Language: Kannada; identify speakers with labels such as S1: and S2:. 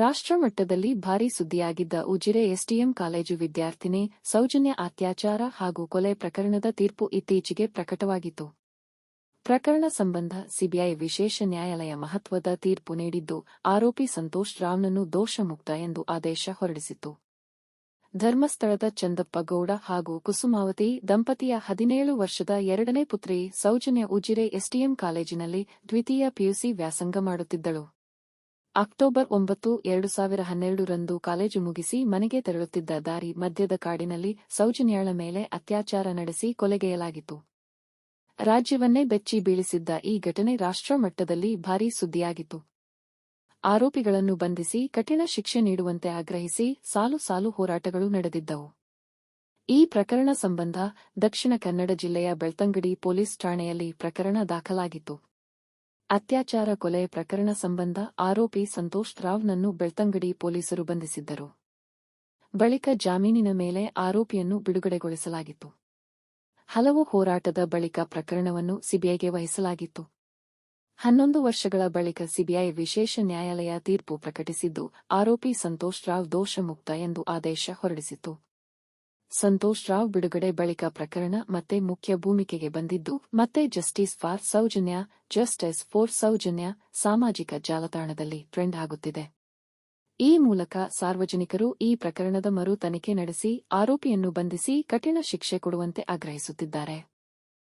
S1: ರಾಷ್ಟ್ರಮಟ್ಟದಲ್ಲಿ ಭಾರೀ ಸುದ್ದಿಯಾಗಿದ್ದ ಉಜಿರೆ ಎಸ್ಡಿಎಂ ಕಾಲೇಜು ವಿದ್ಯಾರ್ಥಿನಿ ಸೌಜನ್ಯ ಅತ್ಯಾಚಾರ ಹಾಗೂ ಕೊಲೆ ಪ್ರಕರಣದ ತೀರ್ಪು ಇತ್ತೀಚೆಗೆ ಪ್ರಕಟವಾಗಿತ್ತು. ಪ್ರಕರಣ ಸಂಬಂಧ ಸಿಬಿಐ ವಿಶೇಷ ನ್ಯಾಯಾಲಯ ಮಹತ್ವದ ತೀರ್ಪು ನೀಡಿದ್ದು, ಆರೋಪಿ ಸಂತೋಷ್ ರಾವ್ನನ್ನು ದೋಷಮುಕ್ತ ಎಂದು ಆದೇಶ ಹೊರಡಿಸಿತು ಧರ್ಮಸ್ಥಳದ ಚಂದಪ್ಪ ಗೌಡ ಹಾಗೂ ಕುಸುಮಾವತಿ ದಂಪತಿಯ ಹದಿನೇಳು ವರ್ಷದ ಎರಡನೇ ಪುತ್ರಿ ಸೌಜನ್ಯ ಉಜಿರೆ ಎಸ್ಡಿಎಂ ಕಾಲೇಜಿನಲ್ಲಿ ದ್ವಿತೀಯ ಪಿಯುಸಿ ವ್ಯಾಸಂಗ ಮಾಡುತ್ತಿದ್ದಳು. ಅಕ್ಟೋಬರ್ ಒಂಬತ್ತು, ಎರಡು ಸಾವಿರ ಹನ್ನೆರಡರಂದು ಕಾಲೇಜು ಮುಗಿಸಿ ಮನೆಗೆ ತೆರಳುತ್ತಿದ್ದ ದಾರಿ ಮಧ್ಯದ ಕಾಡಿನಲ್ಲಿ ಸೌಜನ್ಯಾಳ ಮೇಲೆ ಅತ್ಯಾಚಾರ ನಡೆಸಿ ಕೊಲೆಗೈಯಲಾಗಿತ್ತು. ರಾಜ್ಯವನ್ನೇ ಬೆಚ್ಚಿ ಬೀಳಿಸಿದ್ದ ಈ ಘಟನೆ ರಾಷ್ಟ್ರಮಟ್ಟದಲ್ಲಿ ಭಾರೀ ಸುದ್ದಿಯಾಗಿತ್ತು. ಆರೋಪಿಗಳನ್ನು ಬಂಧಿಸಿ ಕಠಿಣ ಶಿಕ್ಷೆ ನೀಡುವಂತೆ ಆಗ್ರಹಿಸಿ ಸಾಲು ಸಾಲು ಹೋರಾಟಗಳು ನಡೆದಿದ್ದವು. ಈ ಪ್ರಕರಣ ಸಂಬಂಧ ದಕ್ಷಿಣ ಕನ್ನಡ ಜಿಲ್ಲೆಯ ಬೆಳ್ತಂಗಡಿ ಪೊಲೀಸ್ ಠಾಣೆಯಲ್ಲಿ ಪ್ರಕರಣ ದಾಖಲಾಗಿತ್ತು. ಅತ್ಯಾಚಾರ ಕೊಲೆ ಪ್ರಕರಣ ಸಂಬಂಧ ಆರೋಪಿ ಸಂತೋಷ್ ರಾವ್ನನ್ನು ಬೆಳ್ತಂಗಡಿ ಪೊಲೀಸರು ಬಂಧಿಸಿದ್ದರು. ಬಳಿಕ ಜಾಮೀನಿನ ಮೇಲೆ ಆರೋಪಿಯನ್ನು ಬಿಡುಗಡೆಗೊಳಿಸಲಾಗಿತ್ತು. ಹಲವು ಹೋರಾಟದ ಬಳಿಕ ಪ್ರಕರಣವನ್ನು ಸಿಬಿಐಗೆ ವಹಿಸಲಾಗಿತ್ತು. ಹನ್ನೊಂದು ವರ್ಷಗಳ ಬಳಿಕ ಸಿಬಿಐ ವಿಶೇಷ ನ್ಯಾಯಾಲಯ ತೀರ್ಪು ಪ್ರಕಟಿಸಿದ್ದು, ಆರೋಪಿ ಸಂತೋಷ್ ರಾವ್ ದೋಷಮುಕ್ತ ಎಂದು ಆದೇಶ ಹೊರಡಿಸಿತು ಸಂತೋಷ್ ರಾವ್ ಬಿಡುಗಡೆ ಬಳಿಕ ಪ್ರಕರಣ ಮತ್ತೆ ಮುಖ್ಯ ಭೂಮಿಕೆಗೆ ಬಂದಿದ್ದು, ಮತ್ತೆ justice for Soujanya, justice for Soujanya ಸಾಮಾಜಿಕ ಜಾಲತಾಣದಲ್ಲಿ ಟ್ರೆಂಡ್ ಆಗುತ್ತಿದೆ. ಈ ಮೂಲಕ ಸಾರ್ವಜನಿಕರು ಈ ಪ್ರಕರಣದ ಮರು ತನಿಖೆ ನಡೆಸಿ, ಆರೋಪಿಯನ್ನು ಬಂಧಿಸಿ, ಕಠಿಣ ಶಿಕ್ಷೆ ಕೊಡುವಂತೆ ಆಗ್ರಹಿಸುತ್ತಿದ್ದಾರೆ.